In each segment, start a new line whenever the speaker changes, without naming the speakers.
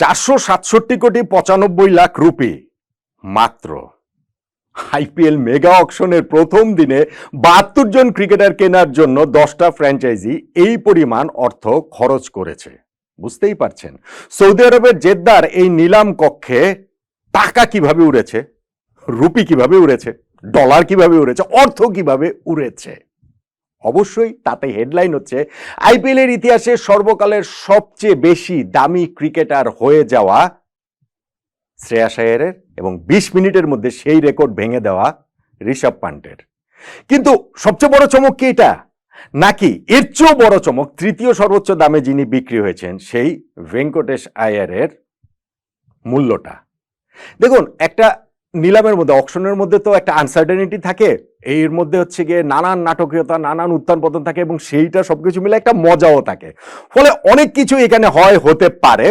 চারশো সাতষট্টি কোটি পঁচানব্বই লাখ রুপি। মাত্র। আইপিএল মেগা অকশনের প্রথম দিনে বাহাত্তর জন ক্রিকেটার কেনার জন্য দশটা ফ্র্যাঞ্চাইজি এই পরিমাণ অর্থ খরচ করেছে। বুঝতেই পারছেন। সৌদি আরবের জেদ্দার এই নিলাম কক্ষে টাকা কীভাবে উড়েছে? রুপি কীভাবে উড়েছে? ডলার কীভাবে উড়েছে? অর্থ কীভাবে উড়েছে? অবশ্যই তাতে হেডলাইন হচ্ছে আইপিএল এর ইতিহাসে সর্বকালের সবচেয়ে বেশি দামি ক্রিকেটার হয়ে যাওয়া শ্রেয়াস আয়ারের এবং বিশ মিনিটের মধ্যে সেই রেকর্ড ভেঙে দেওয়া ঋষভ পান্টের কিন্তু সবচেয়ে বড় চমক কি এটা? নাকি এর চেয়েও বড় চমক, তৃতীয় সর্বোচ্চ দামে যিনি বিক্রি হয়েছেন, সেই ভেঙ্কটেশ আয়ারের মূল্যটা। দেখুন, একটা নিলামের মধ্যে অকশনের মধ্যে তো একটা আনসার্টেনিটি থাকে। এর মধ্যে হচ্ছে গিয়ে নানান নাটকীয়তা, নানান উত্থান পতন থাকে এবং সেইটা সব কিছু মিলে একটা মজাও থাকে। ফলে অনেক কিছু এখানে হয়, হতে পারে।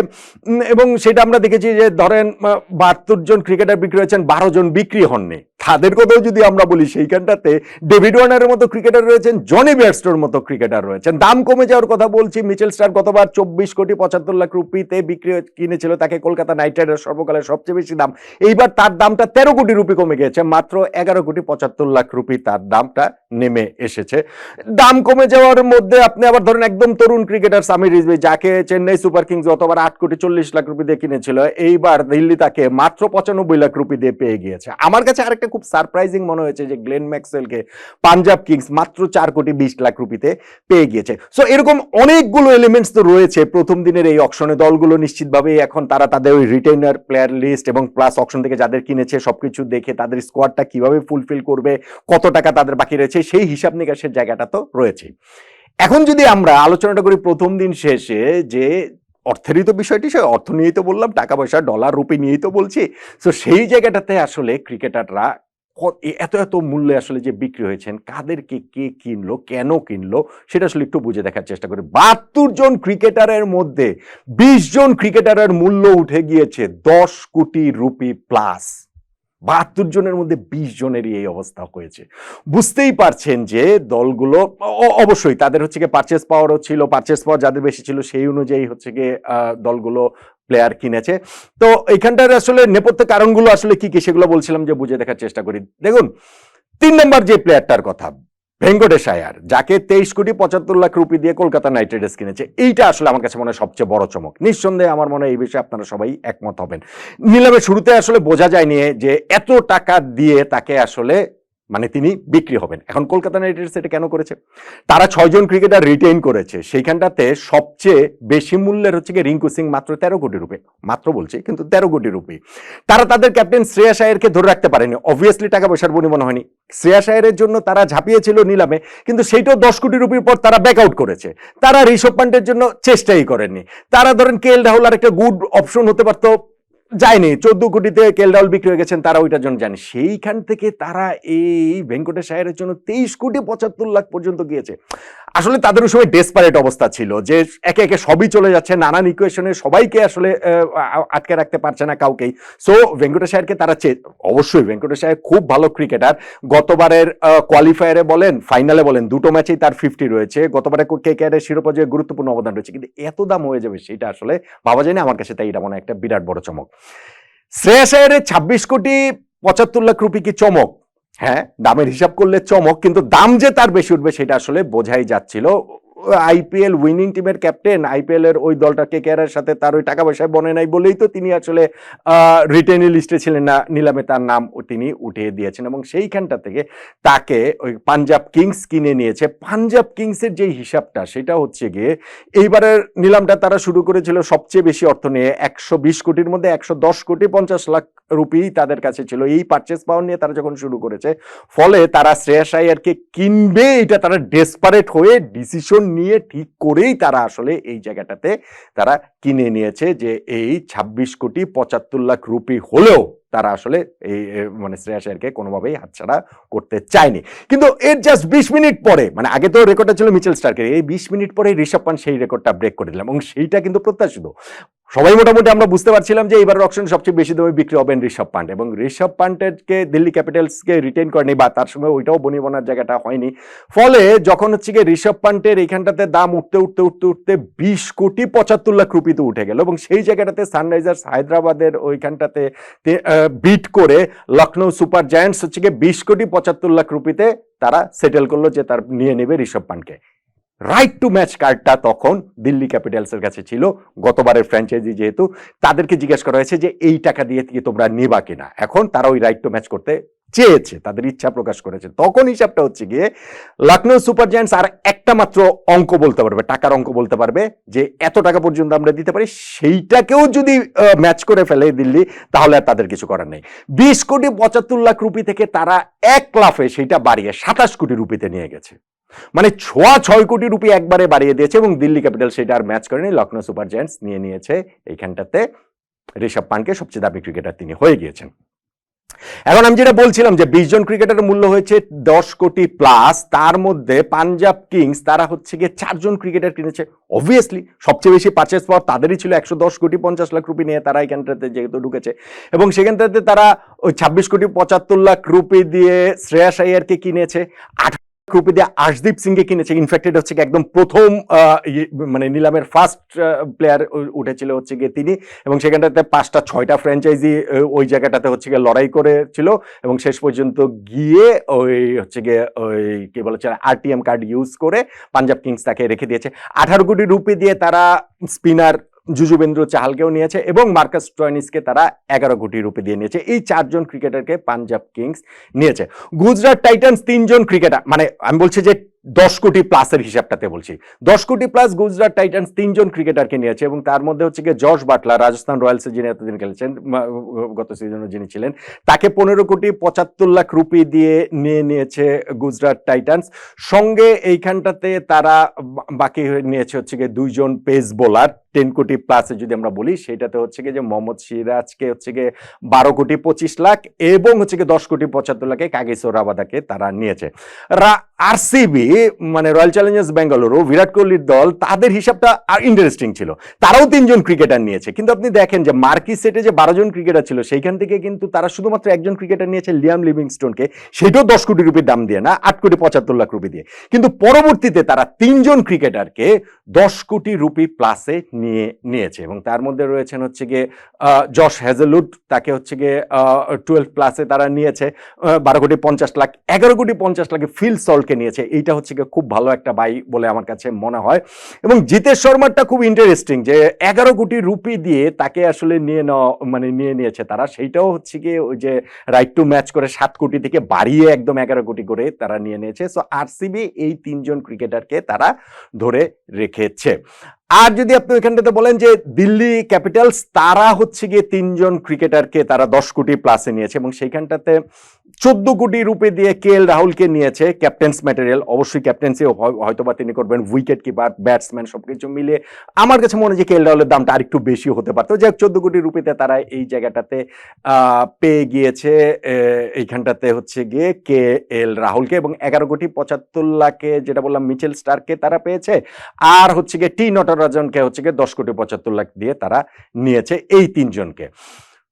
এবং সেটা আমরা দেখেছি যে ধরেন বাহাত্তর জন ক্রিকেটার বিক্রি হয়েছেন, বারো জন বিক্রি হননি। তাদের কথাও যদি আমরা বলি সেইখানটাতে ডেভিড ওয়ার্নারের মতো ক্রিকেটার রয়েছেন জনি বেয়ারস্টোর মতো ক্রিকেটার রয়েছেন। দাম কমে যাওয়ার কথা বলছি মিচেল স্টার গতবার চব্বিশ কোটি পঁচাত্তর লাখ রুপিতে বিক্রি কিনেছিল তাকে কলকাতা নাইট রাইডার্স সর্বকালের সবচেয়ে বেশি দাম। এইবার তার দামটা তেরো কোটি রুপি কমে গিয়েছে, মাত্র এগারো কোটি পঁচাত্তর লাখ রুপি তার দামটা নেমে এসেছে। দাম কমে যাওয়ার মধ্যে আপনি আবার ধরেন একদম তরুণ ক্রিকেটার সামির রিজভি, যাকে চেন্নাই সুপার কিংস গতবার আট কোটি চল্লিশ লাখ রুপি দিয়ে কিনেছিল, এইবার দিল্লি তাকে মাত্র পঁচানব্বই লাখ রুপি দিয়ে পেয়ে গিয়েছে। আমার কাছে আরেকটা খুব সারপ্রাইজিং মনে হয়েছে যে গ্লেন ম্যাক্সওয়েলকে পাঞ্জাব কিংস মাত্র চার কোটি বিশ লাখ রুপিতে পেয়ে গিয়েছে। সো এরকম অনেকগুলো এলিমেন্টস তো রয়েছে। প্রথম দিনের এই অকশনে দলগুলো নিশ্চিতভাবে এখন তারা তাদের ওই রিটেইনার প্লেয়ার লিস্ট এবং প্লাস অকশন থেকে যাদের কিনেছে সবকিছু দেখে তাদের স্কোয়াডটা কীভাবে ফুলফিল করবে, কত টাকা তাদের বাকি রয়েছে, সেই হিসাব নিকাশের জায়গাটা তো রয়েছে। এখন যদি আমরা আলোচনাটা করি প্রথম দিন শেষে যে অর্থেরই তো বিষয়টি, সে অর্থ নিয়েই তো বললাম টাকা পয়সা ডলার রুপি নিয়েই তো বলছি। তো সেই জায়গাটাতে আসলে ক্রিকেটাররা এত এত মূল্যে আসলে যে বিক্রি হয়েছেন, কাদেরকে কে কিনলো, কেন কিনলো, সেটা আসলে একটু বুঝে দেখার চেষ্টা করি। বাহাত্তর জন ক্রিকেটারের মধ্যে বিশ জন ক্রিকেটারের মূল্য উঠে গিয়েছে দশ কোটি রুপি প্লাস বাহাত্তর জনের মধ্যে বিশ জনেরই এই অবস্থা হয়েছে। বুঝতেই পারছেন যে দলগুলো অবশ্যই তাদের হচ্ছে গিয়ে পারচেস পাওয়ারও ছিল পারচেস পাওয়ার যাদের বেশি ছিল সেই অনুযায়ী হচ্ছে গিয়ে দলগুলো প্লেয়ার কিনেছে। তো এখানটার আসলে নেপথ্য কারণগুলো আসলে কি কি সেগুলো বলছিলাম যে বুঝে দেখার চেষ্টা করি। দেখুন, তিন নম্বর যে প্লেয়ারটার কথা ভেঙ্কটেশ আয়ার যাকে তেইশ কোটি পঁচাত্তর লাখ রুপি দিয়ে কলকাতা নাইট রাইডার্স কিনেছে, এইটা আসলে আমার কাছে মনে হয় সবচেয়ে বড় চমক। নিঃসন্দেহে আমার মনে হয় এই বিষয়ে আপনারা সবাই একমত হবেন। নিলামের শুরুতে আসলে বোঝা যায়নি যে এত টাকা দিয়ে তাকে আসলে মানে তিনি বিক্রি হবেন। এখন কলকাতা নাইট রাইডার্স এটা কেন করেছে? তারা ছয়জন ক্রিকেটার রিটেইন করেছে। সেইখানটাতে সবচেয়ে বেশি মূল্যের হচ্ছে গিয়ে রিঙ্কু সিং মাত্র তেরো কোটি রুপি। মাত্র বলছি, কিন্তু তেরো কোটি রুপি। তারা তাদের ক্যাপ্টেন শ্রেয়াস আয়ারকে ধরে রাখতে পারেনি। অবভিয়াসলি টাকা পয়সার পরিমাণ হয়নি। শ্রেয়াস আয়ারের জন্য তারা ঝাঁপিয়েছিল নিলামে, কিন্তু সেইটাও দশ কোটি রুপির পর তারা ব্যাক আউট করেছে। তারা ঋষভ পান্ডের জন্য চেষ্টাই করেননি। তারা ধরেন কে এল রাহুল আর একটা গুড অপশন হতে পারতো। যায়নি। চোদ্দ কোটিতে কেল ডাউল বিক্রি হয়ে গেছেন তারা ওইটার জন্য জানে সেইখান থেকে তারা এই ভেঙ্কটেশ আয়ারের জন্য তেইশ কোটি পঁচাত্তর লাখ পর্যন্ত গিয়েছে। আসলে তাদের ওই সময় ডেসপারেট অবস্থা ছিল যে একে একে সবই চলে যাচ্ছে, নানান ইকুয়েশনে সবাইকে আসলে আটকে রাখতে পারছে না কাউকেই। সো ভেঙ্কটেশ আয়ারকে তারা অবশ্যই ভেঙ্কটেশ আয়ার খুব ভালো ক্রিকেটার গতবারের কোয়ালিফায়ারে বলেন ফাইনালে বলেন, দুটো ম্যাচেই তার ফিফটি রয়েছে। গতবারে কে কে এর শিরোপা জয়ে গুরুত্বপূর্ণ অবদান রয়েছে। কিন্তু এত দাম হয়ে যাবে সেটা আসলে ভাবা যায় না। আমার কাছে তাই এটা মনে একটা বিরাট বড় চমক। শ্রেয়াস আয়ারের ছাব্বিশ কোটি পঁচাত্তর লাখ রুপি কি চমক? হ্যাঁ দামের হিসাব করলে চমক, কিন্তু দাম যে তার বেশি উঠবে, সেটা আসলে বোঝাই যাচ্ছিল আইপিএল উইনিং টিমের ক্যাপ্টেন আইপিএল এর ওই দলটা কে কেয়ারের সাথে তার ওই টাকা পয়সায় বনে নাই বলেই তো তিনি আসলে রিটেন লিস্টে ছিলেন না, নিলামে তার নাম তিনি উঠিয়ে দিয়েছেন এবং সেইখানটা থেকে তাকে ওই পাঞ্জাব কিংস কিনে নিয়েছে। পাঞ্জাব কিংসের যে হিসাবটা সেটা হচ্ছে গিয়ে, এইবারের নিলামটা তারা শুরু করেছিল সবচেয়ে বেশি অর্থ নিয়ে একশো বিশ কোটির মধ্যে একশো দশ কোটি পঞ্চাশ লাখ রুপি তাদের কাছে ছিল। এই পারচেস পাওয়ার নিয়ে তারা যখন শুরু করেছে, ফলে তারা শ্রেয়াস আয়ারকে কিনবে, এটা তারা ডেসপারেট হয়ে ডিসিশন নিয়ে ঠিক করেই তারা আসলে এই জায়গাটাতে তারা কিনে নিয়েছে যে এই ছাব্বিশ কোটি পঁচাত্তর লাখ রুপি হলেও তারা আসলে এই মানে শ্রেয়া আয়ারকে কোনোভাবেই হাতছাড়া করতে চায়নি। কিন্তু এর জাস্ট বিশ মিনিট পরে মানে আগে তো রেকর্ডটা ছিল মিচেল স্টার্কের এই বিশ মিনিট পরে ঋষভ পান সেই রেকর্ডটা ব্রেক করে দিলাম এবং সেইটা কিন্তু প্রত্যাশিত। সবাই মোটামুটি আমরা বুঝতে পারছিলাম যে এবার অপশন সবচেয়ে বেশি দামে বিক্রি হবেন ঋষভ পান্ট এবং ঋষভ পান্টেরকে দিল্লি ক্যাপিটালসকে রিটেন করেনি বা তার সঙ্গে ওইটাও বনিবনার জায়গাটা হয়নি। ফলে যখন হচ্ছে গিয়ে ঋষভ পান্টের এইখানটাতে দাম উঠতে উঠতে উঠতে উঠতে বিশ কোটি পঁচাত্তর লাখ রুপিতে উঠে গেল এবং সেই জায়গাটাতে সানরাইজার্স হায়দ্রাবাদের ওইখানটাতে বিট করে লখনৌ সুপার জায়ান্টস হচ্ছে গিয়ে বিশ কোটি পঁচাত্তর লাখ রুপিতে তারা সেটেল করল যে তার নিয়ে নেবে ঋষভ পান্টকে রাইট টু ম্যাচ কার্ডটা তখন দিল্লি ক্যাপিটালসের কাছে ছিল, গতবারের ফ্র্যাঞ্চাইজি যেহেতু, তাদেরকে জিজ্ঞেস করা হয়েছে যে এই টাকা দিয়ে কি তোমরা নেবা কিনা। এখন তারা ওই রাইট টু ম্যাচ করতে চেয়েছে, তাদের ইচ্ছা প্রকাশ করেছে। তখন হিসাবটা হচ্ছে গিয়ে লখনৌ সুপার জায়ান্টস আর একটা মাত্র অঙ্ক বলতে পারবে, টাকার অঙ্ক বলতে পারবে, যে এত টাকা পর্যন্ত আমরা দিতে পারি, সেইটাকেও যদি ম্যাচ করে ফেলে দিল্লি, তাহলে আর তাদের কিছু করার নেই। বিশ কোটি পঁচাত্তর লাখ রুপি থেকে তারা এক লাফে সেইটা বাড়িয়ে সাতাশ কোটি রুপিতে নিয়ে গেছে। মানে ছোয়া ছয় কোটি রুপি একবারে বাড়িয়ে দিয়েছে এবং দিল্লি ক্যাপিটাল সেটা আর ম্যাচ করেনি লখনৌ সুপার জায়ান্টস নিয়ে নিয়েছে এইখানটাতে ঋষভ পানকে সবচেয়ে দামি ক্রিকেটার তিনি হয়ে গিয়েছেন। এখন আমি যেটা বলছিলাম যে বিশ জন ক্রিকেটারের মূল্য হয়েছে দশ কোটি প্লাস তার মধ্যে পাঞ্জাব কিংস, তারা হচ্ছে গিয়ে চারজন ক্রিকেটার কিনেছে। অবভিয়াসলি সবচেয়ে বেশি পারচেস পাওয়ার তাদেরই ছিল একশো দশ কোটি পঞ্চাশ লাখ রুপি নিয়ে তারা এখানটাতে যেহেতু ঢুকেছে। এবং সেখানটাতে তারা ওই ছাব্বিশ কোটি পঁচাত্তর লাখ রুপি দিয়ে শ্রেয়াস আয়ারকে কিনেছে। আট রুপি দিয়ে আশদীপ সিংকে কিনেছে। ইনফ্যাক্ট হচ্ছে একদম প্রথম ইয়ে, মানে নিলামের ফার্স্ট প্লেয়ার উঠেছিল হচ্ছে গিয়ে তিনি। এবং সেখানটাতে পাঁচটা ছয়টা ফ্র্যাঞ্চাইজি ওই জায়গাটাতে হচ্ছে গিয়ে লড়াই করেছিল। এবং শেষ পর্যন্ত গিয়ে ওই হচ্ছে গিয়ে ওই কি বলেছে আরটিএম কার্ড ইউজ করে পাঞ্জাব কিংস তাকে রেখে দিয়েছে। আঠারো কোটি রুপি দিয়ে তারা স্পিনার যুজুবেন্দ্র চাহালকেও নিয়েছে এবং মার্কাস টয়নিসকে তারা এগারো কোটি রুপি দিয়ে নিয়েছে। এই চারজন ক্রিকেটারকে পাঞ্জাব কিংস নিয়েছে। গুজরাট টাইটান্স তিনজন ক্রিকেটার মানে আমি বলছি যে দশ কোটি প্লাসের হিসাবটাতে বলছি। দশ কোটি প্লাস গুজরাট টাইটান্স তিনজন ক্রিকেটারকে নিয়েছে এবং তার মধ্যে হচ্ছে গিয়ে জর্জ বাটলার, রাজস্থান রয়্যালসে যিনি এতদিন খেলেছেন গত সিজনে যিনি ছিলেন, তাকে পনেরো কোটি পঁচাত্তর লাখ রুপি দিয়ে নিয়ে নিয়েছে গুজরাট টাইটান্স। সঙ্গে এইখানটাতে তারা বাকি নিয়েছে হচ্ছে গিয়ে দুইজন পেস বোলার, টেন কোটি প্লাসে যদি আমরা বলি, সেটাতে হচ্ছে গিয়ে যে মোহাম্মদ সিরাজকে হচ্ছে গিয়ে বারো কোটি পঁচিশ লাখ এবং হচ্ছে গিয়ে দশ কোটি পঁচাত্তর লাখে কাগিসো রাবাদাকে তারা নিয়েছে। আরসিবি মানে রয়্যাল চ্যালেঞ্জার্স বেঙ্গালুরু বিরাট কোহলির দল তাদের হিসাবটা আর ইন্টারেস্টিং ছিল। তারাও তিনজন ক্রিকেটার নিয়েছে। কিন্তু আপনি দেখেন যে মার্কি সেটে যে বারো জন ক্রিকেটার ছিল সেইখান থেকে কিন্তু তারা শুধুমাত্র একজন ক্রিকেটার নিয়েছে লিয়াম লিভিংস্টোনকে। সেটাও দশ কোটি রুপির দাম দিয়ে না আট কোটি পঁচাত্তর লাখ রুপি দিয়ে। কিন্তু পরবর্তীতে তারা তিনজন ক্রিকেটারকে দশ কোটি রুপি প্লাসে নিয়ে নিয়েছে। এবং তার মধ্যে রয়েছেন হচ্ছে গিয়ে আহ, জশ হ্যাজেলউড তাকে হচ্ছে গিয়ে টুয়েলভ প্লাসে তারা নিয়েছে। বারো কোটি পঞ্চাশ লাখ এগারো কোটি পঞ্চাশ লাখে ফিল সল্টকে নিয়েছে। এইটা হচ্ছে গিয়ে খুব ভালো একটা বাই বলে আমার কাছে মনে হয়। এবং জিতেশ শর্মারটা খুব ইন্টারেস্টিং যে এগারো কোটি রুপি দিয়ে তাকে আসলে নিয়ে নেওয়া মানে নিয়ে নিয়েছে তারা। সেইটাও হচ্ছে গিয়ে ওই যে রাইট টু ম্যাচ করে সাত কোটি থেকে বাড়িয়ে একদম এগারো কোটি করে তারা নিয়ে নিয়েছে। সো আরসিবি এই তিনজন ক্রিকেটারকে তারা ধরে রেখেছে। আর যদি আপনি ওইখানটাতে বলেন যে দিল্লি ক্যাপিটালস, তারা হচ্ছে গিয়ে তিনজন ক্রিকেটারকে তারা দশ কোটি প্লাসে নিয়েছে এবং সেইখানটাতে চোদ্দ কোটি রুপি দিয়ে কে এল রাহুলকে নিয়েছে ক্যাপ্টেন্স ম্যাটেরিয়াল অবশ্যই ক্যাপ্টেন্সি হয়তো বা তিনি করবেন উইকেট কিপার ব্যাটসম্যান সবকিছু মিলিয়ে আমার কাছে মনে হয় যে কে এল রাহুলের দামটা আরেকটু বেশি হতে পারতো যাই চোদ্দ কোটি রুপিতে তারা এই জায়গাটাতে পেয়ে গিয়েছে এইখানটাতে হচ্ছে গিয়ে কে এল রাহুলকে এবং এগারো কোটি পঁচাত্তর লাখে যেটা বললাম মিচেল স্টারকে তারা পেয়েছে। আর হচ্ছে গিয়ে টি নটরাজনকে হচ্ছে গিয়ে দশ কোটি পঁচাত্তর লাখ দিয়ে তারা নিয়েছে এই তিনজনকে।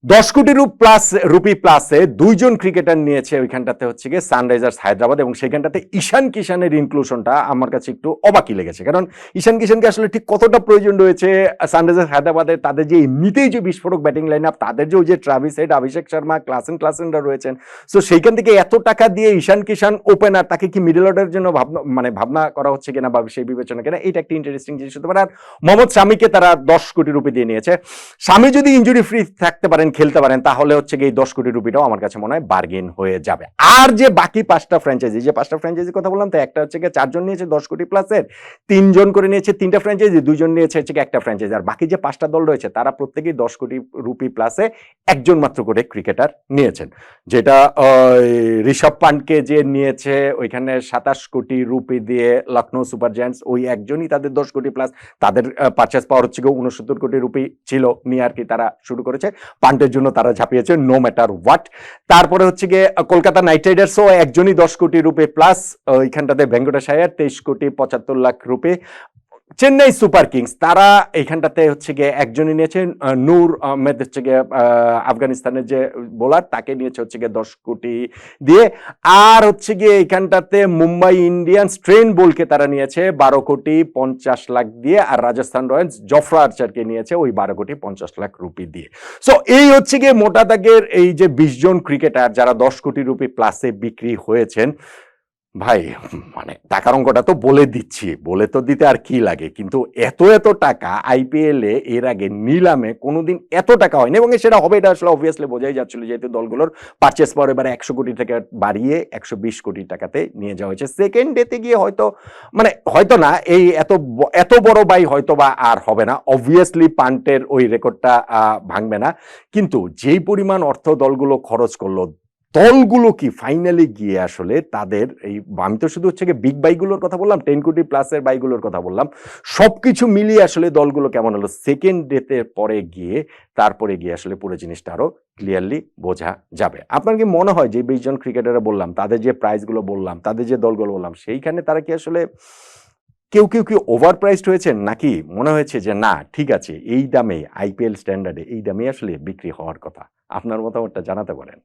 দশ কোটি রুপ প্লাস রুপি প্লাসে দুইজন ক্রিকেটার নিয়েছে ওইখানটাতে হচ্ছে গিয়ে সানরাইজার্স হায়দ্রাবাদ এবং সেখানটাতে ঈশান কিষানের ইনক্লুশনটা আমার কাছে একটু অবাকই লেগেছে। কারণ ঈশান কিষানকে আসলে ঠিক কতটা প্রয়োজন রয়েছে সানরাইজার্স হায়দ্রাবাদে? তাদের যে এমনিতেই যে বিস্ফোরক ব্যাটিং লাইন আপ তাদের যে ওই যে Travis Head Abhishek Sharma Klaasen ক্লাসেনরা রয়েছেন সো সেইখান থেকে এত টাকা দিয়ে ঈশান কিষান ওপেনার তাকে কি মিডল অর্ডারের জন্য ভাবনা মানে ভাবনা করা হচ্ছে কিনা বা সেই বিবেচনা কিনা, এটা একটা ইন্টারেস্টিং জিনিস হতে পারে। আর মোহাম্মদ স্বামীকে তারা দশ কোটি রুপি দিয়ে নিয়েছে। স্বামী যদি ইঞ্জুরি ফ্রি থাকতে পারেন খেলতে পারেন, তাহলে হচ্ছে এই দশ কোটি রুপিটাও আমার কাছে মনে হয় বার্গেন হয়ে যাবে। আর যে বাকি পাঁচটা ফ্র্যাঞ্চাইজি যে পাঁচটা ফ্র্যাঞ্চাইজির কথা বললাম, তো একটা হচ্ছে গিয়ে চারজন নিয়েছে দশ কোটি প্লাসের তিনজন করে নিয়েছে তিনটা ফ্র্যাঞ্চাইজি দুইজন নিয়েছে হচ্ছে একটা ফ্র্যাঞ্চাইজি আর বাকি যে পাঁচটা দল রয়েছে, তারা প্রত্যেকেই দশ কোটি রুপি প্লাসে একজন মাত্র করে ক্রিকেটার নিয়েছেন। যেটা ঋষভ পান্ডকে যে নিয়েছে, ওইখানে সাতাশ কোটি রুপি দিয়ে লখনৌ সুপার জায়ান্টস, ওই একজনই তাদের দশ কোটি প্লাস তাদের পারচেস পাওয়ার হচ্ছে গিয়ে উনসত্তর কোটি রুপি ছিল নিয়ে আর কি তারা শুরু করেছে। পাঞ্জাব পান্টের জন্য তারা ঝাঁপিয়েছে নো ম্যাটার হোয়াট তারপরে হচ্ছে গিয়ে কলকাতা নাইট রাইডার্সও একজনই দশ কোটি রুপে প্লাস ওইখানটাতে ভেঙ্কটেশায়ার তেইশ কোটি পঁচাত্তর লাখ রুপে চেন্নাই সুপার কিংস তারা এইখানটাতে হচ্ছে গিয়ে একজনই নিয়েছেন আহ, নূর আহমেদ হচ্ছে গিয়ে আফগানিস্তানের যে বোলার তাকে নিয়েছে হচ্ছে গিয়ে দশ কোটি দিয়ে। আর হচ্ছে গিয়ে এইখানটাতে মুম্বাই ইন্ডিয়ান্স ট্রেন বোলকে তারা নিয়েছে বারো কোটি পঞ্চাশ লাখ দিয়ে আর রাজস্থান রয়্যালস জফরা আর্চারকে নিয়েছে ওই বারো কোটি পঞ্চাশ লাখ রুপি দিয়ে। সো এই হচ্ছে গিয়ে মোটা দাগের এই যে বিশ জন ক্রিকেটার যারা দশ কোটি রুপি প্লাসে বিক্রি হয়েছেন ভাই মানে টাকার অঙ্কটা তো বলে দিচ্ছি, বলে তো দিতে আর কি লাগে? কিন্তু এত এত টাকা আইপিএল এর আগে নিলামে কোনোদিন এত টাকা হয়নি এবং সেটা হবে, এটা আসলে অবভিয়াসলি বোঝাই যাচ্ছিল যেহেতু দলগুলোর পারচেস পাওয়ার এবারে একশো কোটি টাকা বাড়িয়ে একশো বিশ কোটি টাকাতে নিয়ে যাওয়া হয়েছে। সেকেন্ড ডেতে গিয়ে হয়তো মানে হয়তো না, এই এত এত বড় বাই হয়তো বা আর হবে না। অবভিয়াসলি পান্টের ওই রেকর্ডটা ভাঙবে না। কিন্তু যেই পরিমাণ অর্থ দলগুলো খরচ করল দলগুলো কি ফাইনালি গিয়ে আসলে তাদের এই আমি তো শুধু হচ্ছে বিগ বাইগুলোর কথা বললাম টেন কোটি প্লাসের বাইগুলোর কথা বললাম, সবকিছু মিলিয়ে আসলে দলগুলো কেমন হলো? সেকেন্ড ডেতে পরে গিয়ে, তারপরে গিয়ে আসলে পুরো জিনিসটা আরও ক্লিয়ারলি বোঝা যাবে। আপনার কি মনে হয় যে বিশ জন ক্রিকেটাররা বললাম, তাদের যে প্রাইসগুলো বললাম, তাদের যে দলগুলো বললাম, সেইখানে তারা কি আসলে কেউ কেউ কি ওভার প্রাইসড হয়েছে? নাকি মনে হয়েছে যে না, ঠিক আছে, এই দামে আইপিএল স্ট্যান্ডার্ডে এই দামে আসলে বিক্রি হওয়ার কথা? আপনার মতামতটা জানাতে পারেন।